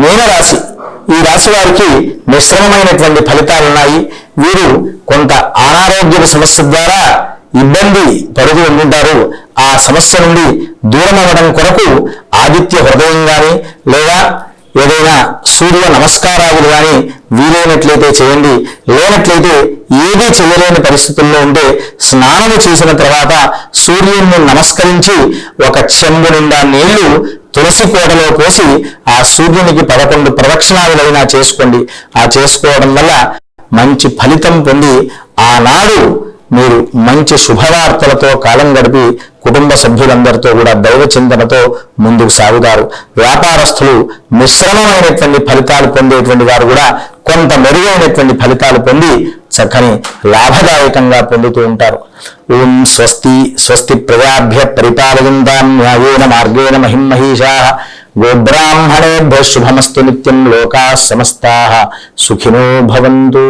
మీనరాశి. ఈ రాశి వారికి మిశ్రమమైనటువంటి ఫలితాలున్నాయి వీరు కొంత అనారోగ్య సమస్య ద్వారా ఇబ్బంది పడుతూ ఉంటుంటారు. ఆ సమస్య నుండి దూరం అవ్వడం కొరకు ఆదిత్య హృదయం కానీ లేదా ఏదైనా సూర్య నమస్కారాలు కానీ వీలైనట్లయితే చేయండి. లేనట్లయితే ఏదీ చేయలేని పరిస్థితుల్లో ఉంటే స్నానము చేసిన తర్వాత సూర్యుడిని నమస్కరించి ఒక చెంబు నిండా నీళ్ళు తులసి కోటలో పోసి ఆ సూర్యునికి పదకొండు ప్రదక్షిణాలైనా చేసుకోండి. ఆ చేసుకోవడం వల్ల మంచి ఫలితం పొంది ఆనాడు మీరు మంచి శుభవార్తలతో కాలం గడిపి కుటుంబ సభ్యులందరితో కూడా దైవ చింతనతో ముందుకు సాగుతారు. వ్యాపారస్తులు మిశ్రమమైనటువంటి ఫలితాలు పొందేటువంటి వారు కూడా కొంత మెరుగైనటువంటి ఫలితాలు పొంది చక్కని లాభదాయకంగా పొందుతూ ఉంటారు. ఓం స్వస్తి స్వస్తి ప్రజాభ్య పరిపాలయంతాం న్యాయేన మార్గేణ మహిమహీషా. గోబ్రాహ్మణేభ్య శుభమస్తు నిత్యం లోకా సమస్తా. సుఖినో భవంతు.